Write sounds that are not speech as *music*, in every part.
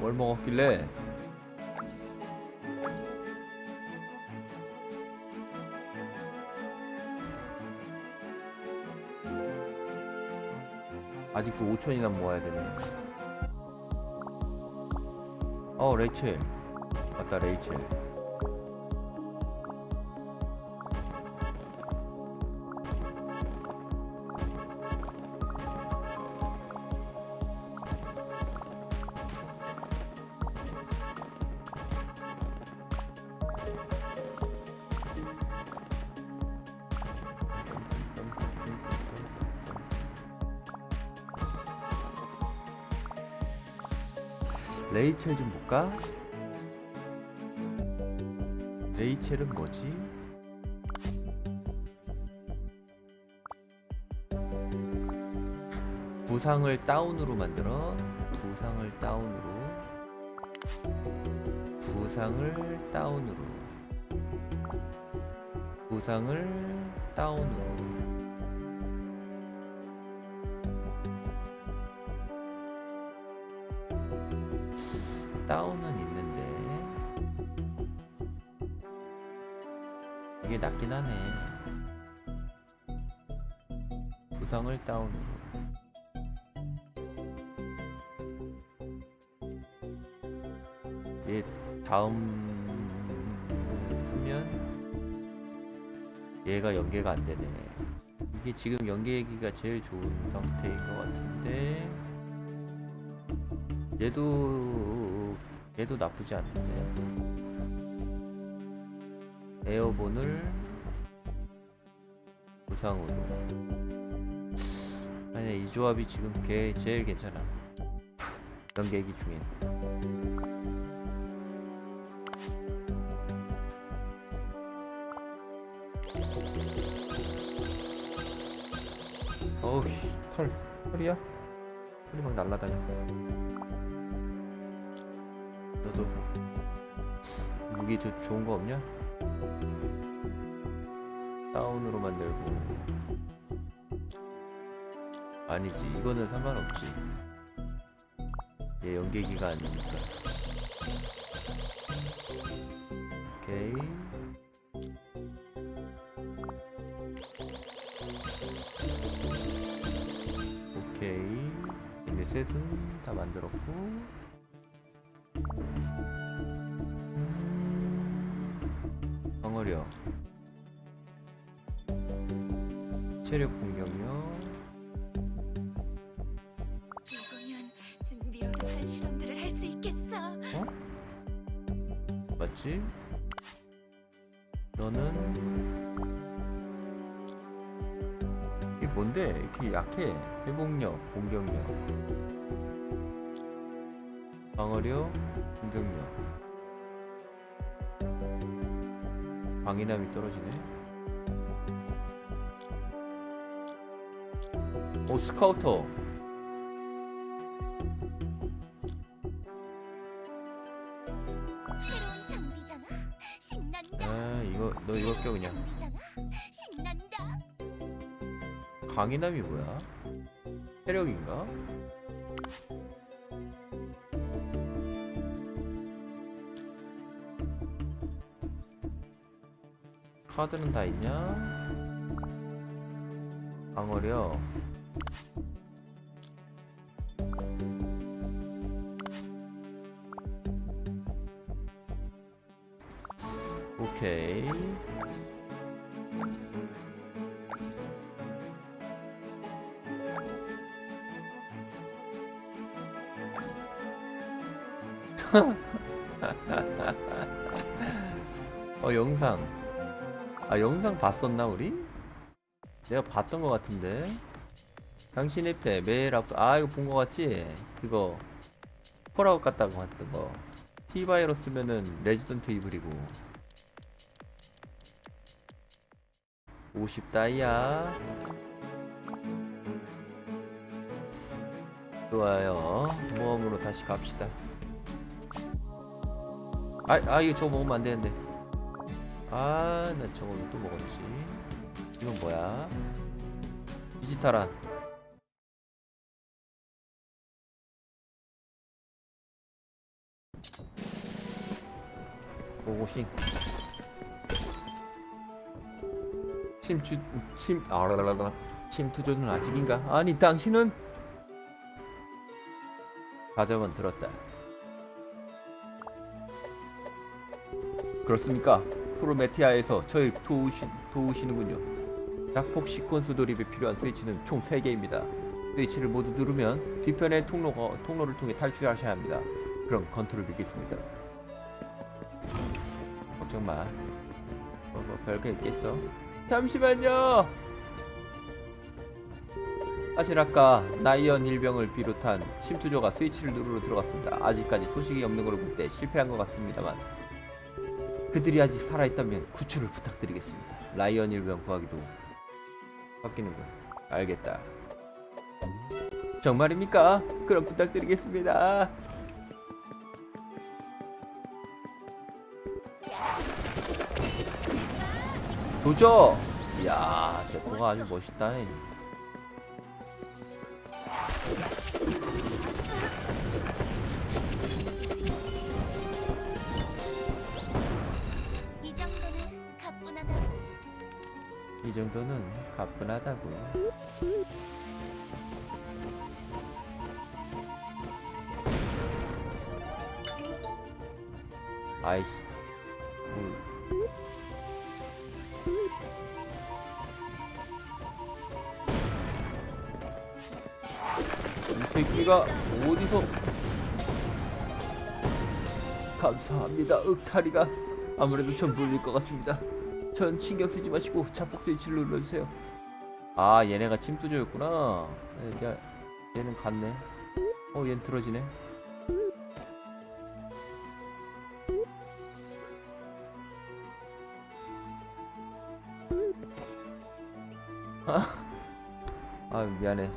뭘 먹었길래? 아직도 5천이나 모아야 되네. 어, 레이첼. 맞다, 레이첼. 볼까? 레이첼은 뭐지? 부상을 다운으로 만들어 부상을 다운으로 부상을 다운으로 부상을 다운으로 다운은 있는데. 이게 낫긴 하네. 부상을 다운으로. 얘 다음 쓰면 얘가 연계가 안 되네. 이게 지금 연계하기가 제일 좋은 상태인 것 같은데 얘도 얘도 나쁘지 않는데. 에어본을 부상으로. 아니 이 조합이 지금 개 제일 괜찮아. 연계기 중엔. 어우 씨 털 털이야? 털이 막 날라다녀. 너 무기 저 좋은 거 없냐? 다운으로 만들고. 아니지 이거는 상관없지. 얘 연계기가 아니니까. 오케이. 오케이. 이제 셋은 다 만들었고 덩어리요 체력 공격력. 이거면 미뤄뒀던 실험들을 할 수 있겠어. 맞지? 너는? 이게 뭔데? 이렇게 약해. 회복력 공격력. 방어력 공격력 방위남이 떨어지네 오 스카우터 새로운 장비잖아. 신난다. 아 이거 너 이거 껴 그냥 장비잖아. 신난다. 강인함이 뭐야? 체력인가? 카드는 다 있냐? 방어력 영상 봤었나 우리? 내가 봤던 것 같은데. 당신의 패 매일 앞... 아 이거 본 것 같지? 그거. 폴아웃 갔다고 했던 거. T바이러스면은 레지던트 이블이고. 50 다이아. 좋아요. 모험으로 다시 갑시다. 아, 아 이거 저거 먹으면 안 되는데 아 나 저거 또 먹었지 이건 뭐야 비지타란 고고싱 침투 침 아라라라 침투조는 아직인가? 아니 당신은 가져만 들었다. 그렇습니까? 프로메티아에서 저를 도우시, 도우시는군요. 자폭 시퀀스 돌입에 필요한 스위치는 총 3개입니다. 스위치를 모두 누르면 뒤편의 통로가, 통로를 통해 탈출하셔야 합니다. 그럼 컨트롤 믿겠습니다. 걱정 마. 뭐, 뭐 별거 있겠어? 잠시만요. 사실 아까 나이언 일병을 비롯한 침투조가 스위치를 누르러 들어갔습니다. 아직까지 소식이 없는 걸로 볼 때 실패한 것 같습니다만 그들이 아직 살아있다면 구출을 부탁드리겠습니다. 라이언 일병 구하기도 바뀌는 군. 알겠다. 정말입니까? 그럼 부탁드리겠습니다. 조져! 이야, 저 뭐가 아주 멋있다. 이 정도는 가뿐하다고. 아이씨. 뭐. 이 새끼가 어디서 감사합니다 윽타리가 아무래도 전 물릴 것 같습니다 전 신경 쓰지 마시고 자폭 스위치를 눌러주세요. 아 얘네가 침투조였구나. 네, 야, 얘는 갔네. 어 얘는 들어지네. *laughs* 아 미안해.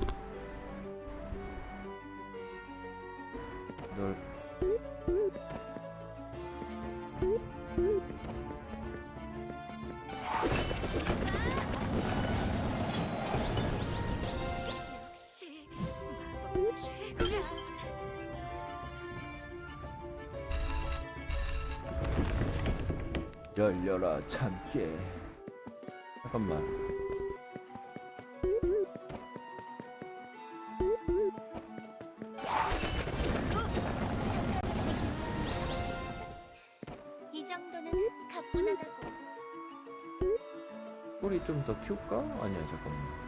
더 키울까? 아니야 잠깐만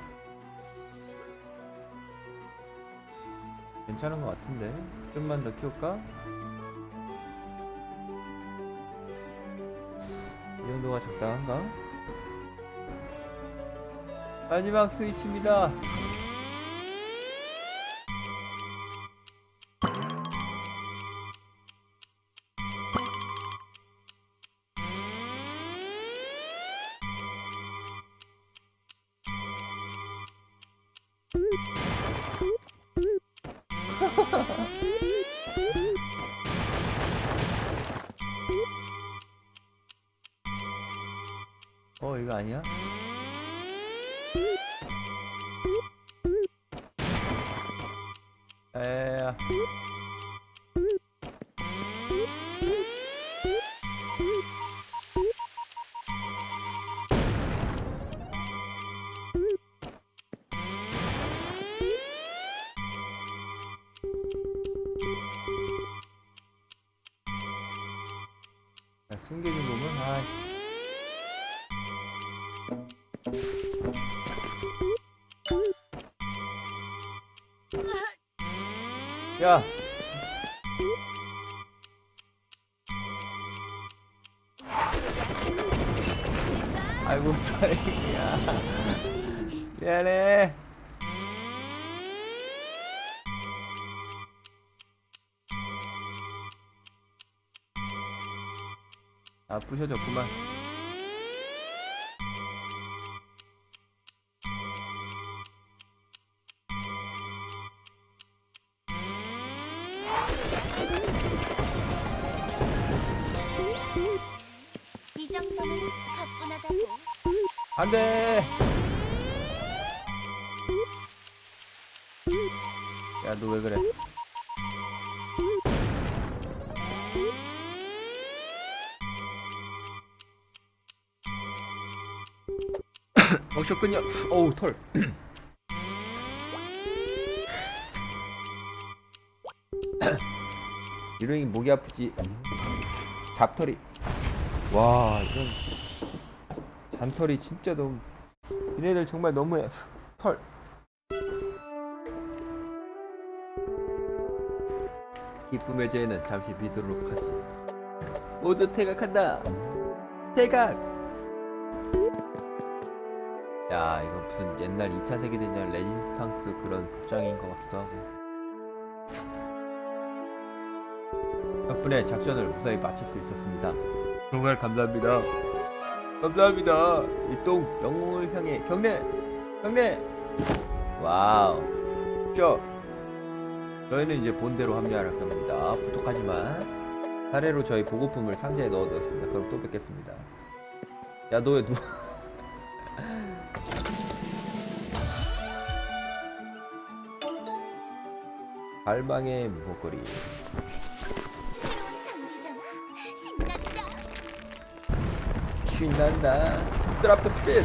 괜찮은 것 같은데 좀만 더 키울까? 이 정도가 적당한가? 마지막 스위치입니다 야. 아이고 다행이야. 미안해. 아 부셔졌구만 안돼 야 너 왜 그래? *coughs* 오셨군요. 어우 털. *coughs* 이러니 목이 아프지. 잡털이. 와 이건 잔털이 진짜 너무. 얘네들 정말 너무해. 털. 기쁨의 죄는 잠시 미도록 하지. 모두 퇴각한다. 퇴각. 야 이거 무슨 옛날 2차 세계대전 레지스탕스 그런 복장인 것 같기도 하고. 덕분에 작전을 무사히 마칠 수 있었습니다. 정말 감사합니다. 감사합니다. 이동 영웅을 향해 경례, 경례. 와우. 쭉. 저희는 이제 본대로 합류할 겁니다. 부족하지만 사례로 저희 보고품을 상자에 넣어두었습니다. 그럼 또 뵙겠습니다. 야, 너 왜 누? *laughs* 갈망의 목걸이. 신난다. 드랍 더 빛.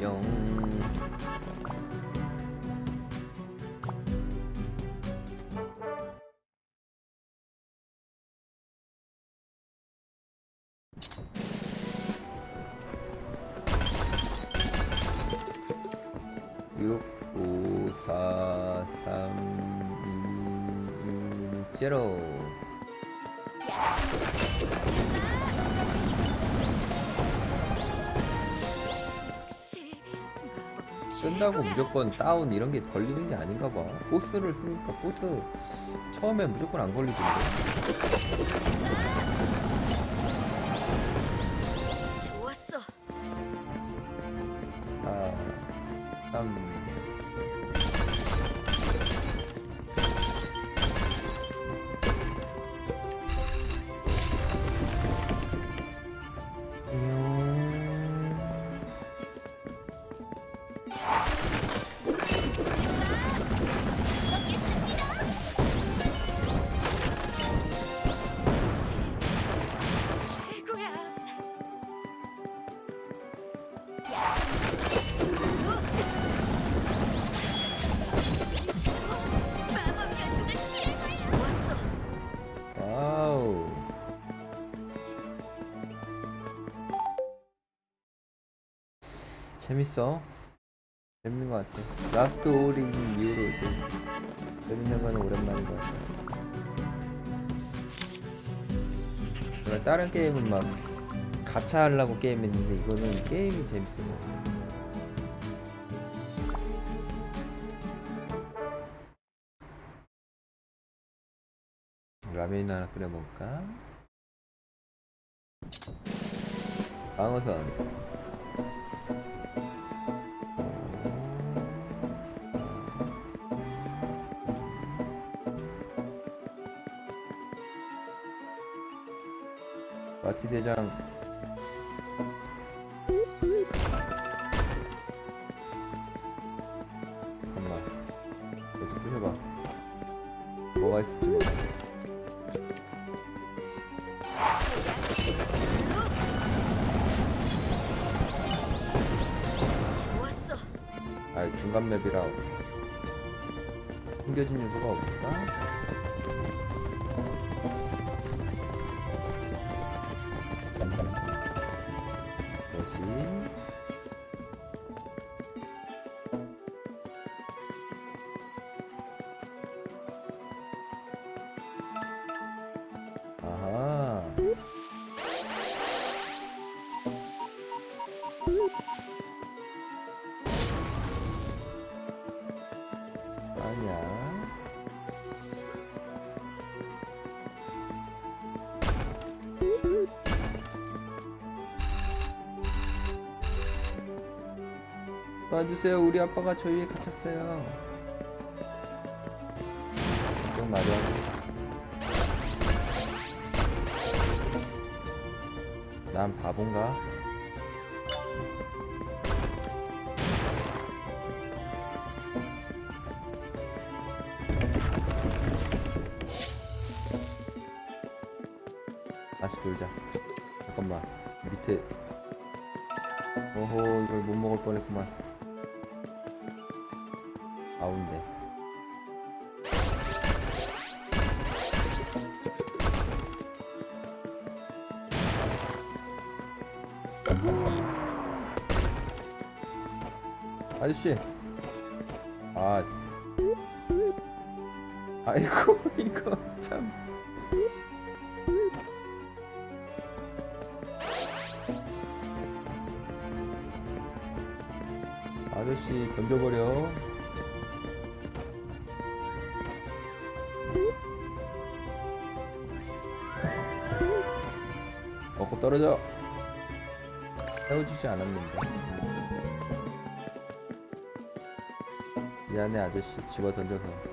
영. 4 3 2 1 0 쓴다고 무조건 다운 이런 게 걸리는 게 아닌가 봐. 보스를 쓰니까 보스 처음에 무조건 안 걸리던데. 좋았어. 아, 참. 재밌어. 재밌는 것 같아. 라스트 오링 이후로 이제 재밌는 거는 오랜만인 것 같아. 내가 다른 게임은 막 가차 하려고 게임했는데 이거는 게임이 재밌어. 라면 하나 끓여 먹을까? 방어선. 마티 대장. 잠깐만. 이것도 부셔봐. 뭐가 있을지 몰라. 아 중간 맵이라 숨겨진 요소가 없을까? 도와주세요. 우리 아빠가 저 위에 갇혔어요. 걱정 마렴. 난 바본가? 떨어져. 헤어지지 않았는데. 미안해 아저씨 집어 던져서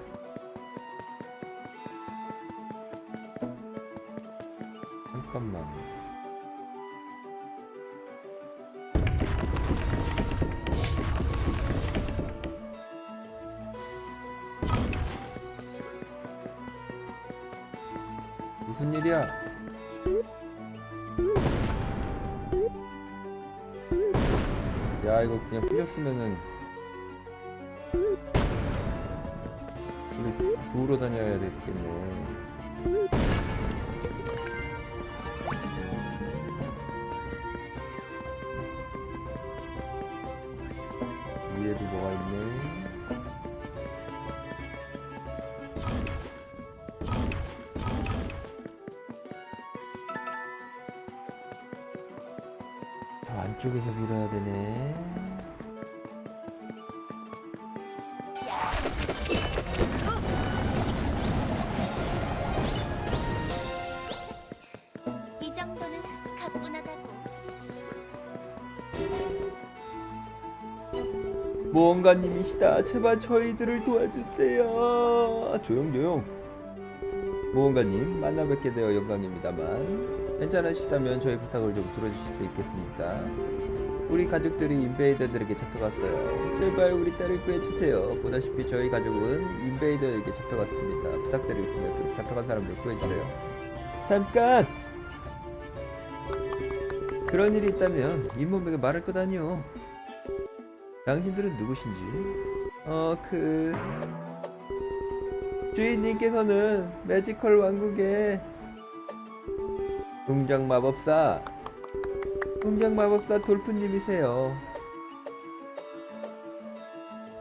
위에도 뭐가 있네. 저 안쪽에서 밀어야 되네 모험가님이시다. 제발 저희들을 도와주세요. 조용 조용. 모험가님 만나 뵙게 되어 영광입니다만 괜찮으시다면 저희 부탁을 좀 들어주실 수 있겠습니까? 우리 가족들이 인베이더들에게 잡혀갔어요. 제발 우리 딸을 구해주세요. 보다시피 저희 가족은 인베이더에게 잡혀갔습니다. 부탁드리겠습니다. 그 잡혀간 사람들 구해주세요. 잠깐. 그런 일이 있다면 잇몸에게 말할 것 아니오. 당신들은 누구신지? 어, 그 주인님께서는 매지컬 왕국의 공장 마법사 공장 마법사 돌프님이세요.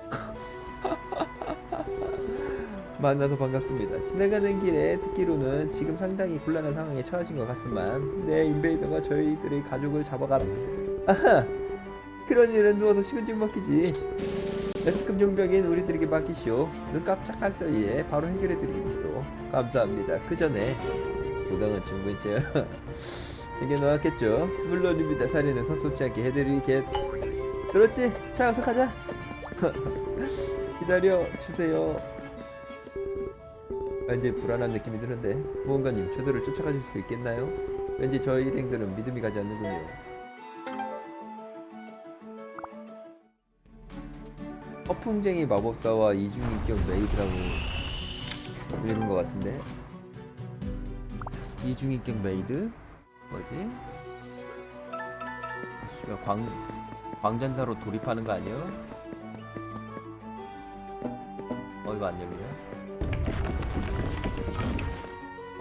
*laughs* 만나서 반갑습니다. 지나가는 길에 듣기로는 지금 상당히 곤란한 상황에 처하신 것 같지만 내 인베이더가 저희들의 가족을 잡아가 아하 그런 일은 누워서 식은 죽 먹기지. S급 용병인 우리들에게 맡기시오. 눈 깜짝할 사이에 바로 해결해드리겠소. 감사합니다. 그 전에 부당은 충분히 제 챙겨놓았겠죠. 물론입니다. 살인은 섭섭지 않게 해드리겠. 들었지? 자, 어서 가자. *laughs* 기다려 주세요. 왠지 불안한 느낌이 드는데 무언가님 저들을 쫓아가 줄수 있겠나요? 왠지 저희 일행들은 믿음이 가지 않는군요. 허풍쟁이 마법사와 이중인격 메이드라고 이런 것 같은데 이중인격 메이드 뭐지? 광 광전사로 돌입하는 거 아니야? 어 이거 안 열리냐?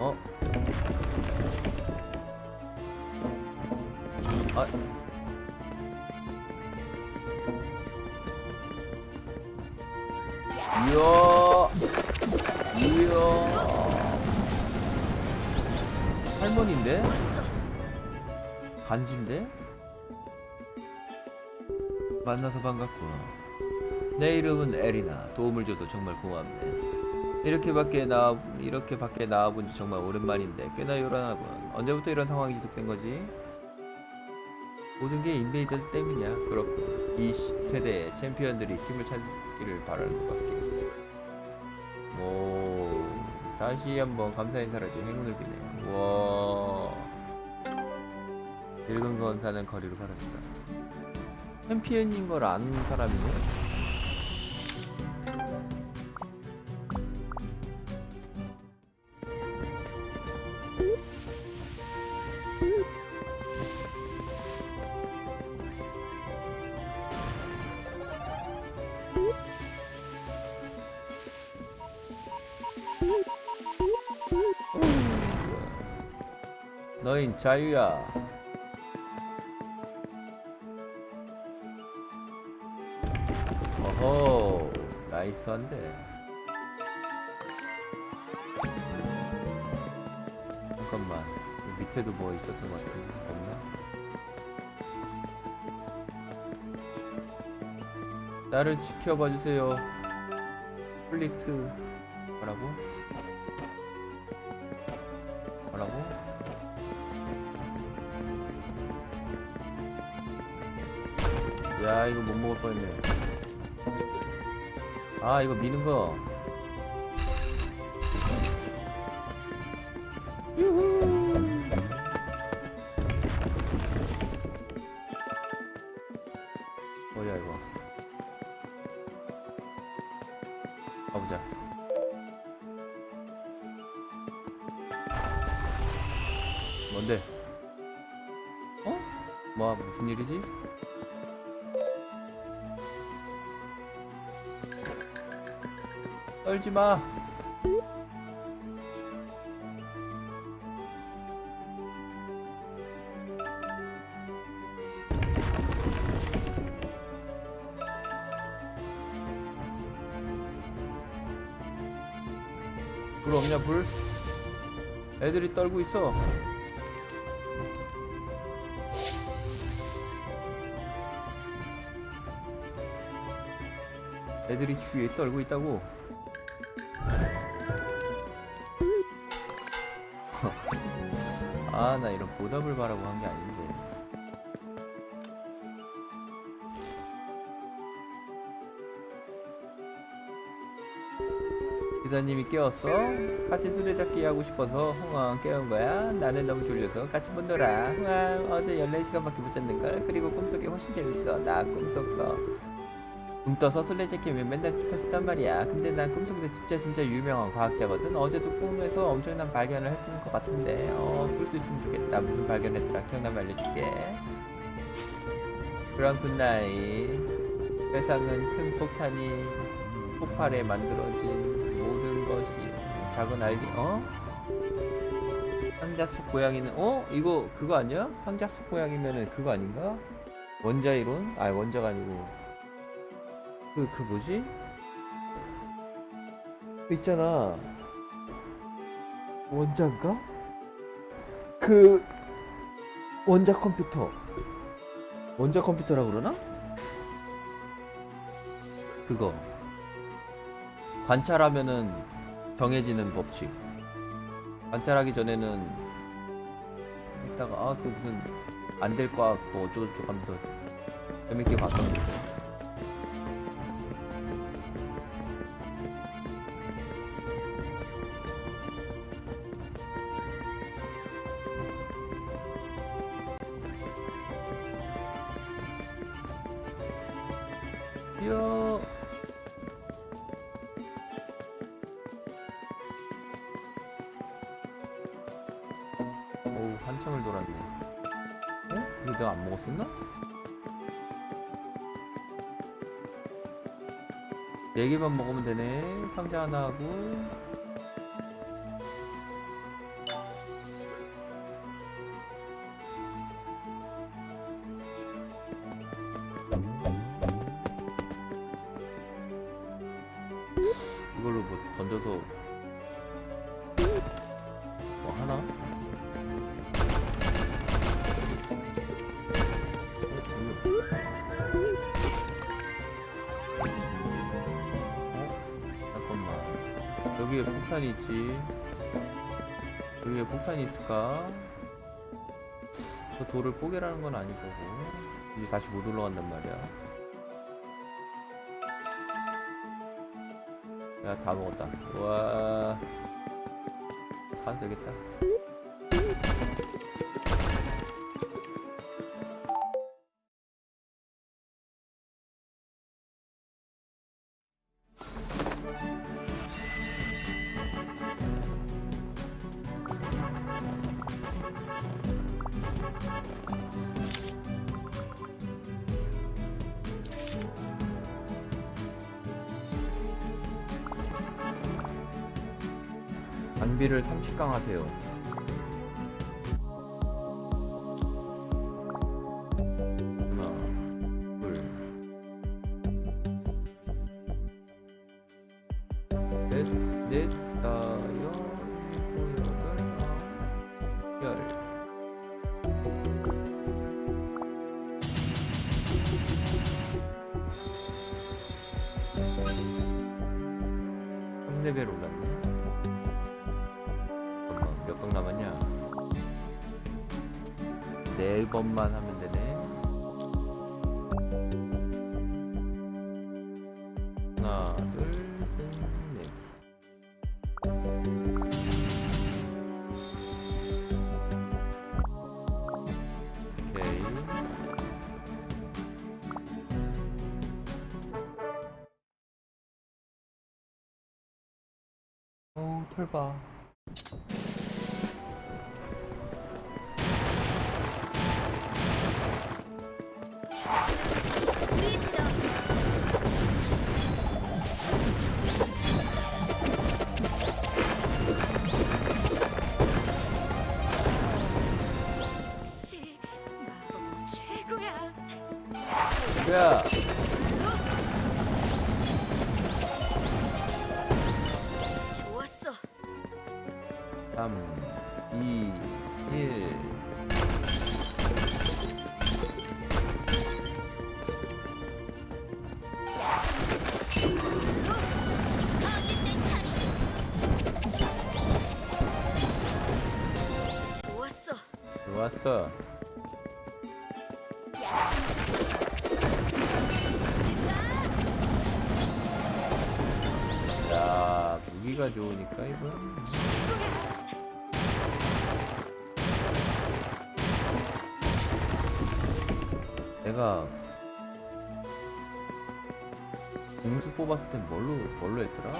어? 아 할머니인데? 간지인데? 만나서 반갑고. 내 이름은 에리나. 도움을 줘서 정말 고맙네. 이렇게 밖에 나와 이렇게 밖에 나와본 지 정말 오랜만인데 꽤나 요란하군 언제부터 이런 상황이 지속된 거지? 모든 게 인베이더 때문이야. 그렇고 이 시- 세대의 챔피언들이 힘을 찾기를 바라는 수밖에 오 다시 한번 감사 인사를 지 행운을 비네 와. 늙은 건사는 거리로 사라지다. 챔피언인 걸 아는 사람이네 너인 자유야. 어허, 나이스한데. 잠깐만, 이 밑에도 뭐 있었던 것 같은데, 없나? 나를 지켜봐 주세요. 플리트? 뭐라고? 야 이거 못 먹을 뻔했네. 아 이거 미는 거. 뭐야 이거? 가보자. 뭔데? 어? 뭐 무슨 일이지? 떨지 마. 불 없냐 불? 애들이 떨고 있어. 애들이 주위에 떨고 있다고. 아, 나 이런 보답을 바라고 한 게 아닌데. 기사님이 깨웠어? 같이 술래잡기 하고 싶어서 흥왕 깨운 거야? 나는 너무 졸려서 같이 못 놀아. 흥왕, 어제 14시간밖에 못 잤는걸? 그리고 꿈속이 훨씬 재밌어. 나 꿈속서. 눈 떠서 술래잡기면 맨날 쫓아줬단 말이야. 근데 난 꿈속에서 진짜 진짜 유명한 과학자거든. 어제도 꿈에서 엄청난 발견을 했던 것 같은데, 어, 꿀 수 있으면 좋겠다. 무슨 발견했더라? 기억나면 알려줄게. 그런 굿나잇. 세상은 큰 폭탄이 폭발에 만들어진 모든 것이 작은 알기, 어? 상자 속 고양이는, 어? 이거 그거 아니야? 상자 속 고양이면은 그거 아닌가? 원자 이론? 아, 원자가 아니고. 그, 그 뭐지? 그 있잖아. 원자인가? 그, 원자 컴퓨터. 원자 컴퓨터라 그러나? 그거. 관찰하면은 정해지는 법칙. 관찰하기 전에는 했다가 아 그 무슨 안될거 같고 어쩌고저쩌고 하면서 재밌게 봤었는데 한참을 돌았네 어? 이거 내가 안 먹었었나? 네 개만 먹으면 되네 상자 하나 하고 저 돌을 뽀개라는 건 아닐 거고. 이제 다시 못 올라간단 말이야. 야 다 먹었다. 와. 가도 되겠다 장비를 30강 하세요. 하나, 둘, 넷, 넷, 다섯, 네 번만 하면 되네. 하나, 둘, 셋, 넷. 오케이. 어우, 털 봐. 역시 이건. 내가 공수 뽑았을 땐 뭘로 뭘로 했더라?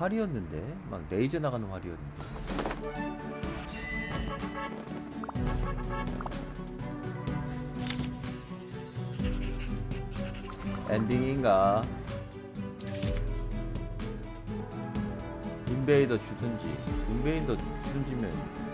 활이었는데 막 레이저 나가는 활이었는데. 엔딩인가? 인베이더 주든지 인베이더 주든지면